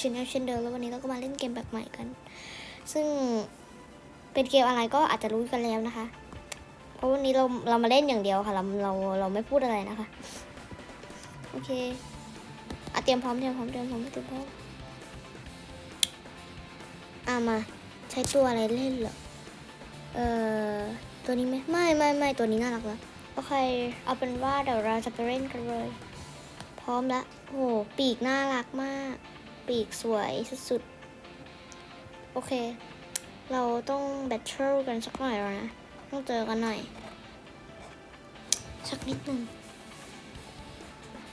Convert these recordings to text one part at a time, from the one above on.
ชแนลเช่นเดิมแล้ววันนี้เราก็มาเล่นเกมแบบใหม่กัน ซึ่งเป็นเกมอะไรก็อาจจะรู้กันแล้วนะคะ เพราะวันนี้เราเรามาเล่นอย่างเดียวค่ะ เราเราเราไม่พูดอะไรนะคะ โอเคอะเตรียมพร้อมเตรียมพร้อมเตรียมพร้อมเตรียมพร้อมอะมาใช้ตัวอะไรเล่นเหรอ เอ่อตัวนี้ไหมไม่ไม่ไม่ตัวนี้น่ารักแล้วโอเค เอาเป็นว่าเดี๋ยวเราจะไปเล่นกันเลย พร้อมละโอ้โหปีกน่ารักมาก ปีกสวยสุดๆ โอเค เราต้องแบทเทิลกันสักหน่อยแล้วนะ ต้องเจอกันหน่อย สักนิดหนึ่ง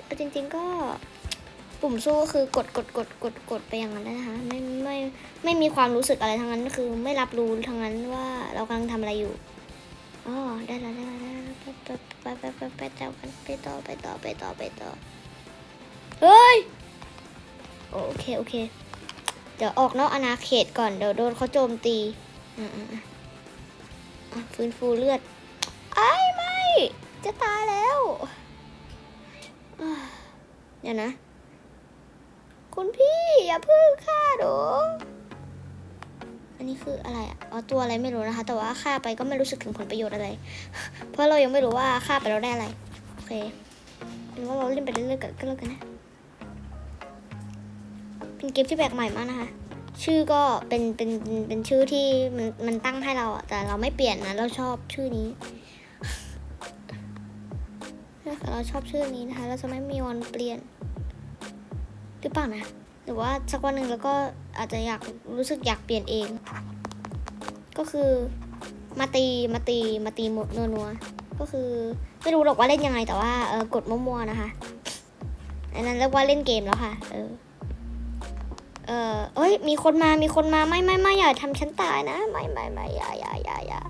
เอาจริงๆก็ปุ่มสู้ก็คือกดกดกดกดกดไปอย่างนั้นนะคะ ไม่ไม่ไม่มีความรู้สึกอะไรทั้งนั้นคือไม่รับรู้ทั้งนั้นว่าเรากำลังทำอะไรอยู่อ๋อได้แล้วได้แล้วได้แล้วไปไปไปไปไปต่อไปต่อไปต่อไปต่อไปต่อเฮ้ย โอเค โอเค เดี๋ยวออกนอกอาณาเขตก่อน เดี๋ยวโดนเขาโจมตี อ่าอะฟื้นฟูเลือด ไอ้ไม่ จะตายแล้วเดี๋ยวนะ คุณพี่อย่าพึ่งฆ่าหนูอันนี้คืออะไรอะอ๋อตัวอะไรไม่รู้นะคะ แต่ว่าฆ่าไปก็ไม่รู้สึกถึงผลประโยชน์อะไร เพราะเรายังไม่รู้ว่าฆ่าไปแล้วได้อะไร โอเคเป็นว่าเราเล่นไปเรื่อยๆกันก็แล้วกันนะ เป็นเกมที่แปลกใหม่มากนะคะ ชื่อก็เป็นเป็นเป็นเป็นชื่อที่มันมันตั้งให้เราอะแต่เราไม่เปลี่ยนนะ เราชอบชื่อนี้เราชอบชื่อนี้นะคะ เราจะไม่มีวันเปลี่ยน หรือเปล่านะ หรือว่าสักวันหนึ่งเราก็อาจจะอยากรู้สึกอยากเปลี่ยนเอง ก็คือมาตีมาตีมาตีหมดนัวๆก็คือไม่รู้หรอกว่าเล่นยังไงแต่ว่าเออกดมั่วๆนะคะอันนั้นเรียกว่าเล่นเกมแล้วค่ะ เออ เออเอ้ย มีคนมา มีคนมา ไม่ไม่ไม่อย่าทำฉันตายนะ ไม่ไม่ไม่อย่าอย่าอย่าอย่า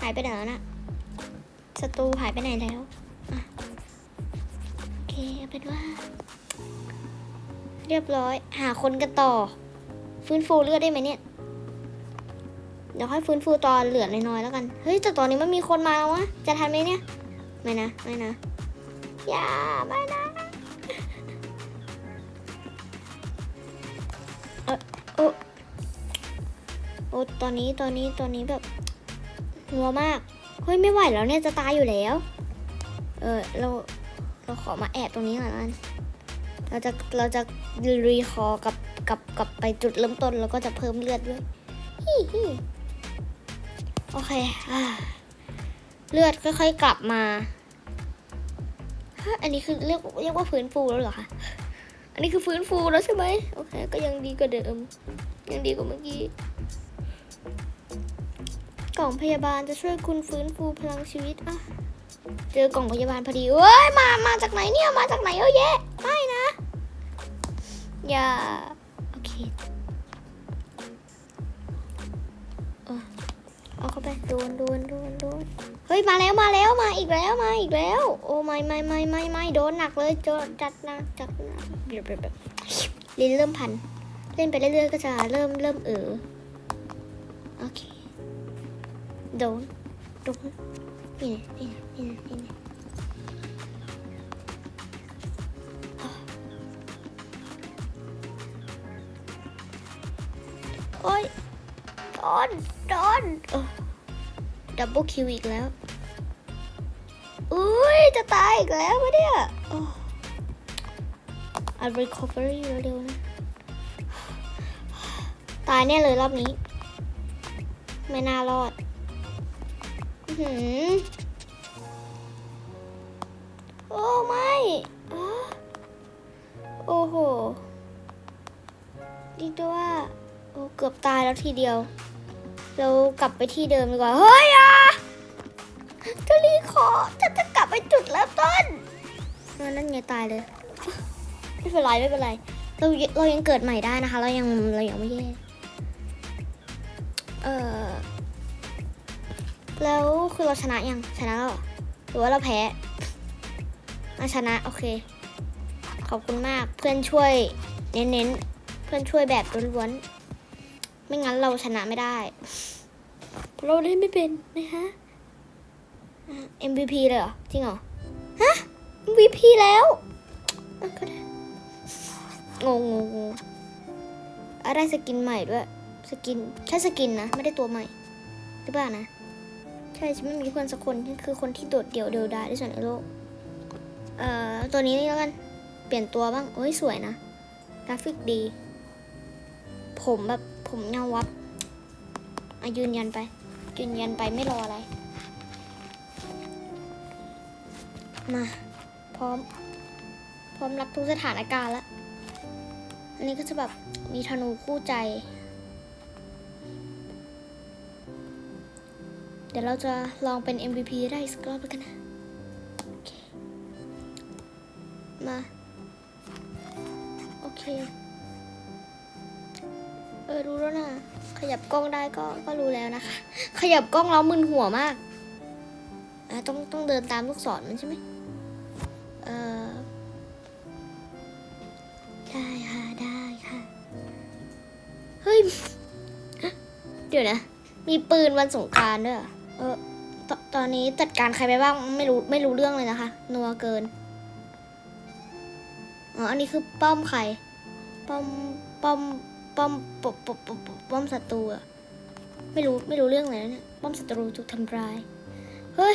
หายไปไหนแล้วนะศัตรูหายไปไหนแล้วโอเคเอาเป็นว่า เรียบร้อย หาคนกันต่อ ฟื้นฟูเลือดได้ไหมเนี่ย เดี๋ยวค่อยฟื้นฟูตอนเหลือน้อยๆแล้วกัน เฮ้ยแต่ตอนนี้มันมีคนมาแล้ววะ จะทันไหมเนี่ย ไม่นะ ไม่นะ อย่าไม่นะ ตอนนี้ตอนนี้ตอนนี้แบบหัวมาก เฮ้ยไม่ไหวแล้วเนี่ยจะตายอยู่แล้ว เออเราเราขอมาแอบตรงนี้ก่อนละกันเราจะเราจะรีคอร์กับกับกับไปจุดเริ่มต้นแล้วก็จะเพิ่มเลือดด้วยฮิฮิโอเคอ่าเลือดค่อยๆกลับมาอันนี้คือเรียกเรียกว่าฟื้นฟูแล้วเหรอคะ อันนี้คือฟื้นฟูแล้วใช่ไหมโอเค ก็ยังดีกว่าเดิม ยังดีกว่าเมื่อกี้ กล่องพยาบาลจะช่วยคุณฟื้นฟูพลังชีวิตอะเจอกล่องพยาบาลพอดีเอ้ยมามาจากไหนเนี่ยมาจากไหนเยอะแยะไม่นะ อย่าโอเคเออเอาเข้าไปโดนโดนโดนโดนเฮ้ยมาแล้วมาแล้วมาอีกแล้วมาอีกแล้ว โอ้ไม่ไม่ไม่ไม่ไม่โดนหนักเลยโดนจัดหนักจัดหนักแบบแบบแบบลิ้นเริ่มพัน เล่นไปเรื่อยๆก็จะเริ่มเริ่มเออ โอเคโดนโดนนี่ไงนี่นี่นี่โอ้ยโดนโดนดับเบิลคิวอีกแล้วอุ้ยจะตายอีกแล้ววะเนี่ยอ้เอา recovery เร็วๆนะ ตายแน่เลยรอบนี้ ไม่น่ารอดหือโอ้ไม่โอ้โหดีด้วยว่าโอ้เกือบตายแล้วทีเดียว เรากลับไปที่เดิมดีกว่า เฮ้ยอะจะรีขอจะจะกลับไปจุดเริ่มต้นนั่นไงตายเลย ไม่เป็นไรไม่เป็นไร เราเรายังเกิดใหม่ได้นะคะ เรายังเรายังไม่แย่ เออแล้วคือเราชนะยังชนะแล้วเหรอหรือว่าเราแพ้มาชนะโอเค ขอบคุณมากเพื่อนช่วยเน้นๆ เพื่อนช่วยแบบล้วนๆ ไม่งั้นเราชนะไม่ได้เพราะเราเล่นไม่เป็นนะคะอะ MVP เลยเหรอ จริงเหรอ ฮะ MVP แล้วอะก็ได้งงงงงอะไรสกินใหม่ด้วย สกินแค่สกินนะ ไม่ได้ตัวใหม่ หรือเปล่านะ ใช่ฉันไม่มีเพื่อนสักคนฉันคือคนที่โดดเดี่ยวเดียวดายที่สุดในโลก เอ่อ ตัวนี้นี่แล้วกัน เปลี่ยนตัวบ้างโอ้ย สวยนะ กราฟิกดี ผมแบบผมเงาวับอะยืนยันไป ยืนยันไปไม่รออะไร มา พร้อม พร้อมรับทุกสถานการณ์แล้ว อันนี้ก็จะแบบมีธนูคู่ใจ ดี๋ยวเราจะลองเป็น MVP ได้อีกสักรอบแล้วกันนะ โอเค มา โอเค เออ รู้แล้วนะ ขยับกล้องได้ก็ก็รู้แล้วนะคะ ขยับกล้องแล้วมึนหัวมากอะต้องต้องเดินตามลูกศรมันใช่ไหมเออได้ค่ะ ได้ค่ะ เฮ้ย เดี๋ยวนะมีปืนวันสงกรารด้วย เออตตอนนี้จัดการใครไปบ้างไม่รู้ไม่รู้เรื่องเลยนะคะ นัวเกิน อ๋อ อันนี้คือป้อมใคร ป้อมป้อมป้อมปปปปป้อมศัตรูอะไม่รู้ไม่รู้เรื่องเลยนะเนี่ยป้อมศัตรูถูกทำร้าย เฮ้ย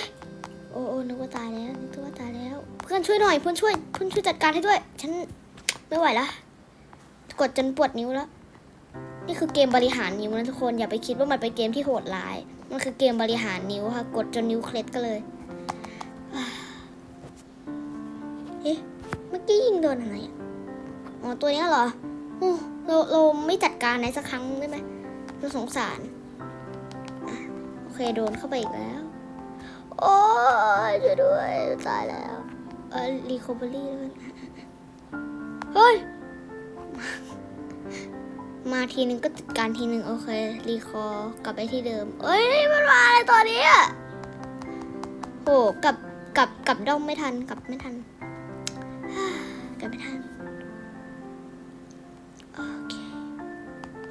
โอ้โอ้นึกว่าตายแล้วนึกว่าตายแล้ว เพื่อนช่วยหน่อยเพื่อนช่วยเพื่อนช่วยจัดการให้ด้วย ฉันไม่ไหวละกดจนปวดนิ้วแล้ว นี่คือเกมบริหารนิ้วนะทุกคนอย่าไปคิดว่ามันเป็นเกมที่โหดร้าย มันคือเกมบริหารนิ้วค่ะ กดจนนิ้วเคล็ดก็เลย เอ๊ะ เมื่อกี้ยิงโดนอะไรอะ อ๋อ ตัวนี้เหรอโอ้เราเราไม่จัดการไหนสักครั้งได้ไหมเราสงสารอโอเคโดนเข้าไปอีกแล้ว โอ้ยช่วยด้วย ตายแล้ว เออรีคอเบอรี่แล้วกันเฮ้ย มาทีนึงก็จัดการทีนึงโอเค รีคอร์กลับไปที่เดิม เอ้ยมันมาอะไรตอนนี้อะโหกลับกลับกลับด้อมไม่ทันกลับไม่ทันกลับไม่ทันโอเค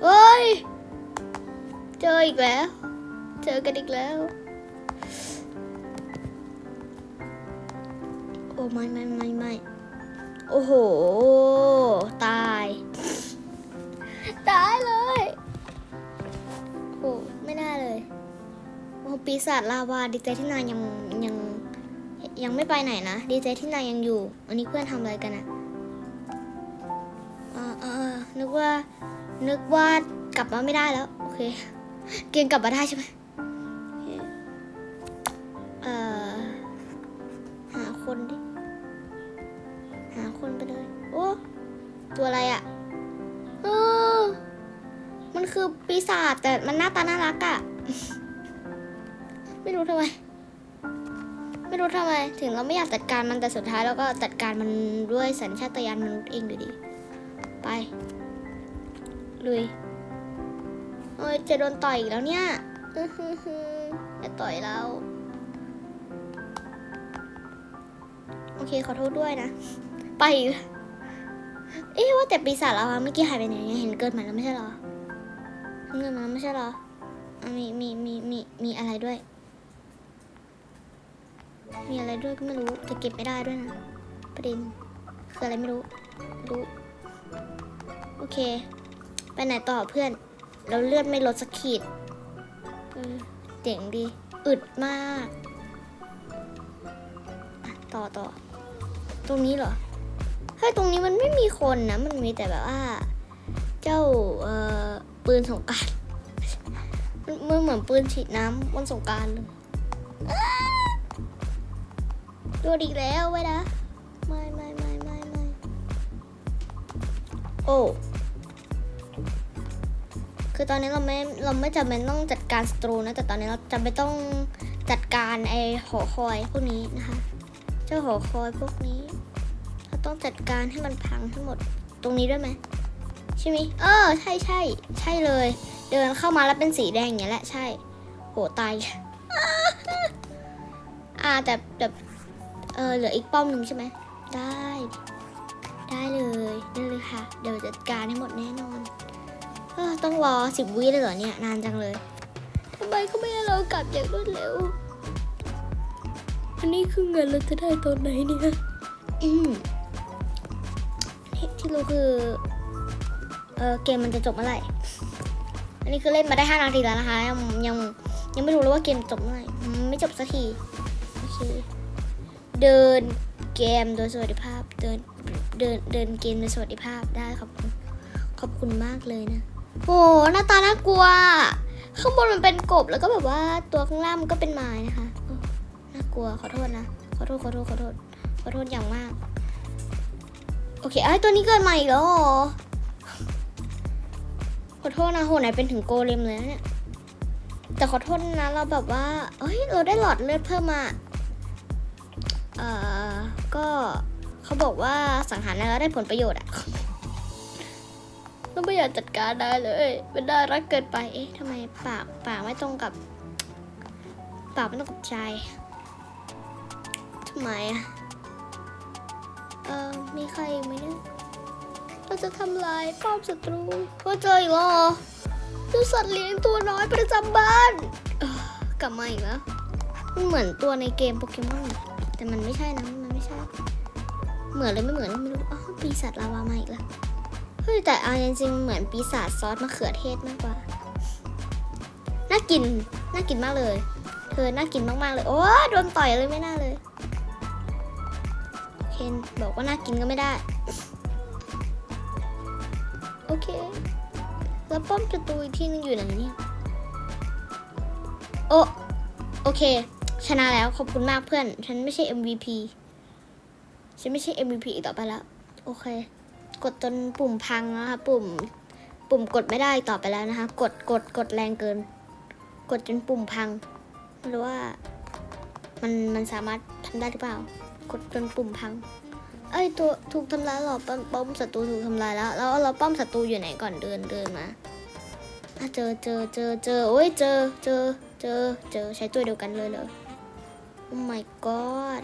เฮ้ยเจออีกแล้ว เจอกันอีกแล้วโอ้ไม่ไม่ไม่ไม่โอ้โห ตายายเลยโอ้ไม่น่าเลยโอ้ปีศาจลาวาดีใจที่นายยังยังยังไม่ไปไหนนะ ดีใจที่นายยังอยู่อันนี้เพื่อนทำอะไรกันอะอ่าอ่าอ่านึกว่านึกว่ากลับมาไม่ได้แล้ว โอเค เกมกลับมาได้ใช่ไหมเคเอ่อหาคนดิ หาคนไปเลย โอ้ ตัวอะไรอะ ปีศาจแต่มันหน้าตาน่ารักอะไม่รู้ทำไม ไม่รู้ทำไม ถึงเราไม่อยากจัดการมันแต่สุดท้ายเราก็จัดการมันด้วยสัญชาตญาณมนุษย์เองอยู่ดี ไปลุยโอ้ยจะโดนต่อยอีกแล้วเนี่ยอื้อหือหืออย่าต่อยเรา โอเคขอโทษด้วยนะ ไป เอ๊ะว่าแต่ปีศาจเราเมื่อกี้หายไปไหนเนี่ยเห็นเกิดใหมาแล้วไม่ใช่หรอ เกิดมาไม่ใช่เหรอมีมีมีมีมีอะไรด้วย มีอะไรด้วยก็ไม่รู้แต่เก็บไม่ได้ด้วยนะประเด็นคืออะไรไม่รู้ รู้ โอเค ไปไหนต่อเพื่อน เราเลือดไม่ลดสักขีดเจ๋งดี อึดมากต่อต่อ ตรงนี้เหรอ เฮ้ย ตรงนี้มันไม่มีคนนะ มันมีแต่แบบว่า เจ้า เอ่อ ปืนสงกรารมันเหมือนปืนฉีดน้ำวันสงการเลยโดนอีกแล้วไว้นะ ไม่ไม่ไม่ไม่ไม่โอ้คือตอนนี้เราไม่เราไม่จำเป็นต้องจัดการศัตรูนะ แต่ตอนนี้เราจำเป็นต้องจัดการไอ้หอคอยพวกนี้นะคะ เจ้าหอคอยพวกนี้ เราต้องจัดการให้มันพังทั้งหมดตรงนี้ด้วยไหม ใช่ไหมเออ ใช่ใช่ใช่เลย เดินเข้ามาแล้วเป็นสีแดงอย่างเงี้ยแหละใช่ โหตายอ่าแต่แต่เออเหลืออีกป้อมหนึ่งใช่ไหมได้ ได้เลยได้เลยค่ะ เดี๋ยวจัดการให้หมดแน่นอนเออต้องรอสิบวิเลยเหรอเนี่ยนานจังเลยทำไมเขาไม่ให้เรากลับอย่างรวดเร็วอันนี้คือเงินเราจะได้ตอนไหนเนี่ยอืมที่ที่ที่รู้คือ เออเกมมันจะจบเมื่อไหร่ อันนี้คือเล่นมาได้ 5 นาทีแล้วนะคะยังยังยังไม่รู้เลยว่าเกมจบเมื่อไหร่ ไม่จบสักที โอเค เดินเกมโดยสวัสดิภาพ เดินเดินเดินเกมโดยสวัสดิภาพได้ขอบคุณขอบคุณมากเลยนะโอ้หน้าตาน่ากลัว ข้างบนมันเป็นกบแล้วก็แบบว่าตัวข้างล่างมันก็เป็นไม้นะคะ น่ากลัวขอโทษนะ ขอโทษขอโทษขอโทษขอโทษอย่างมาก โอเคไอ้ตัวนี้เกิดใหม่แล้ว ขอโทษนะโหไหนเป็นถึงโกเลมเลยนะเนี่ย แต่ขอโทษนะเราแบบว่าเอ้ยเราได้หลอดเลือดเพิ่มมาเอ่อก็เขาบอกว่าสังหารแล้วได้ผลประโยชน์อะก็ไม่อยากจัดการได้เลยเป็นน่ารักเกินไป เอ๊ะทำไมปากปากไม่ตรงกับ ปากไม่ตรงกับใจทำไมอะเออมีใครอีกไหมเนี่ย เราจะทำลายป้อมศัตรูก็เจออีกแล้วเหรอเจ้าสัตว์เลี้ยงตัวน้อยประจำบ้านกลับมาอีกแล้วมันเหมือนตัวในเกมโปเกมอนแต่มันไม่ใช่นะมันไม่ใช่ เหมือนเลยไม่เหมือนไม่รู้อ๋อปีศาจลาวามาอีกแล้วเฮ้ยแต่เอาจริงๆเหมือนปีศาจซอสมะเขือเทศมากกว่าน่ากินน่ากินมากเลย เธอน่ากินมากๆเลย โอ้โดนต่อยเลยไม่น่าเลย เคนบอกว่าน่ากินก็ไม่ได้ โอเค แล้วป้อมประตูอีกที่นึงอยู่ไหนเนี่ยโอ้โอเค ชนะแล้วขอบคุณมากเพื่อน ฉันไม่ใช่ MVP ฉันไม่ใช่ MVP อีกต่อไปแล้ว โอเค กดจนปุ่มพังแล้วค่ะปุ่ม ปุ่มกดไม่ได้ต่อไปแล้วนะคะ กดกดกดแรงเกิน กดจนปุ่มพังไม่รู้ว่า มันมันสามารถทำได้หรือเปล่า กดจนปุ่มพัง เอ้ยตัวถูกทำลายหรอป้อมป้อมศัตรูถูกทำลายแล้ว แล้วเราป้อมศัตรูอยู่ไหนก่อนเดินเดินมาอะเจอเจอเจอเจอโอ้ยเจอเจอเจอเจอใช้ตัวเดียวกันเลยเลยโอ้ my god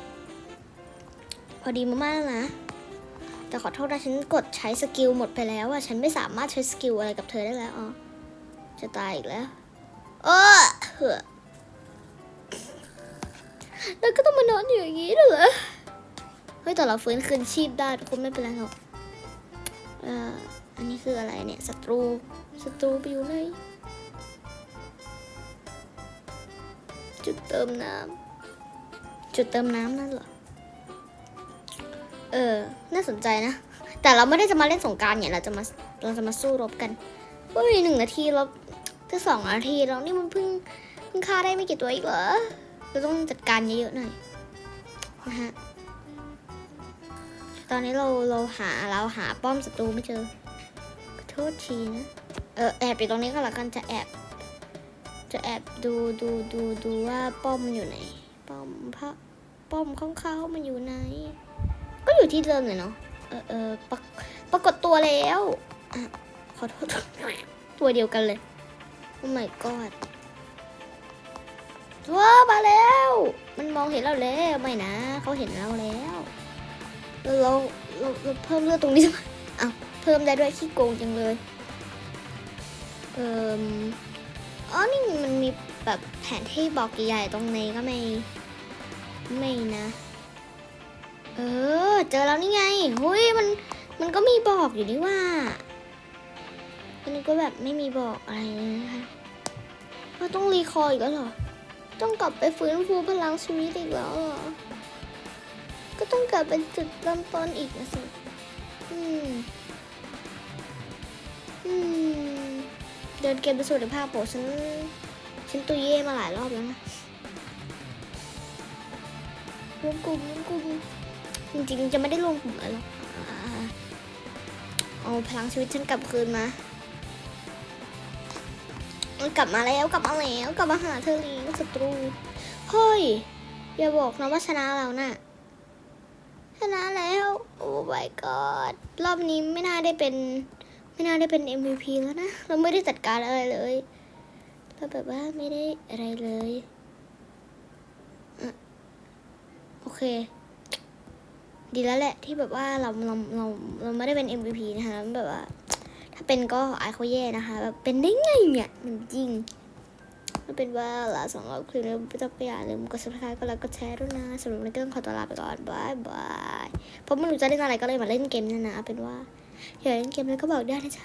พอดีมากๆแล้วนะ แต่ขอโทษนะฉันกดใช้สกิลหมดไปแล้วอะฉันไม่สามารถใช้สกิลอะไรกับเธอได้แล้วอ๋อจะตายอีกแล้วเออเหอแล้วก็ต้องมานอนอยู่อย่างนี้ด้วยเหรอ เฮ้ยแต่เราฟื้นคืนชีพได้ทุกคนไม่เป็นไรหรอกเอ่ออันนี้คืออะไรเนี่ยศัตรูศัตรูไปอยู่ไหนจุดเติมน้ำจุดเติมน้ำนั่นเหรอเออ น่าสนใจนะ แต่เราไม่ได้จะมาเล่นสงการเนี่ย เราจะมา เราจะมาสู้รบกันเฮ้ยหนึ่งนาทีเราจะสองนาทีแล้วนี่มันเพิ่ง เพิ่งฆ่าได้ไม่กี่ตัวอีกเหรอ เราต้องจัดการเยอะๆหน่อยนะฮะ ตอนนี้เราเราหาเราหาป้อมศัตรูไม่เจอขอโทษทีนะเออแอบอยู่ตรงนี้ก็แล้วกันจะแอบ จะแอบดูดูดูดูว่าป้อมอยู่ไหน ป้อมพระป้อมของเขามันอยู่ไหน ก็อยู่ที่เดิมเลยเนาะเออเออปรากปรากฏตัวแล้วอะขอโทษตัวเดียวกันเลยโอ้ my god ว้ามาแล้ว มันมองเห็นเราแล้ว ไม่นะ เขาเห็นเราแล้ว เราเราเราเราเพิ่มเลือดตรงนี้ทำไมอ้าวเพิ่มได้ด้วยขี้โกงจังเลย เอ่ออ๋อนี่มันมีแบบแผนที่บอกใหญ่ๆตรงนี้ก็ไม่ไม่นะ เออ เจอแล้วนี่ไงหุยมันมันก็มีบอกอยู่นี่ว่าอันนี้ก็แบบไม่มีบอกอะไรเลยนะคะเราต้องรีคอร์อีกแล้วเหรอ ต้องกลับไปฟื้นฟูพลังชีวิตอีกแล้วเหรอ ก็ต้องกลับเป็นจุดเริ่มต้นอีกนะสิ อืม อืม เดินเกมไปสู่ในภาพโปฉัน ฉันตุยเย่มาหลายรอบแล้วนะรวมกลุ่มรวมกลุ่มจริงๆ จะไม่ได้รวมกลุ่มอะไรหรอกเอาพลังชีวิตฉันกลับคืนมามันกลับมาแล้วกลับมาแล้วกลับมาหาเธอลีศัตรู เฮ้ย อย่าบอกนะว่าชนะแล้วน่ะ ชนะแล้ว โอ้ my god รอบนี้ไม่น่าได้เป็น ไม่น่าได้เป็น MVP แล้วนะ เราไม่ได้จัดการอะไรเลย เราแบบว่าไม่ได้อะไรเลยอะโอเค ดีแล้วแหละที่แบบว่าเราเราเราเราไม่ได้เป็น MVP นะคะแบบว่า ถ้าเป็นก็ไอายเขาแย่นะคะแบบเป็นได้ไงเนี่ยมันจริง ไม่เป็นว่าลาสองเราคลิปนี้ไม่ต้องไปอย่าลืมกด subscribe ก็แล้วก็แชร์ด้วยนะสำหรับวันนี้ก็ต้องขอตัวลาไปก่อนบายบายเพราะไม่รู้จะเล่นอะไรก็เลยมาเล่นเกมเนี่ยนะเอาเป็นว่าอยากเล่นเกมแล้วก็บอกได้นะจ๊ะ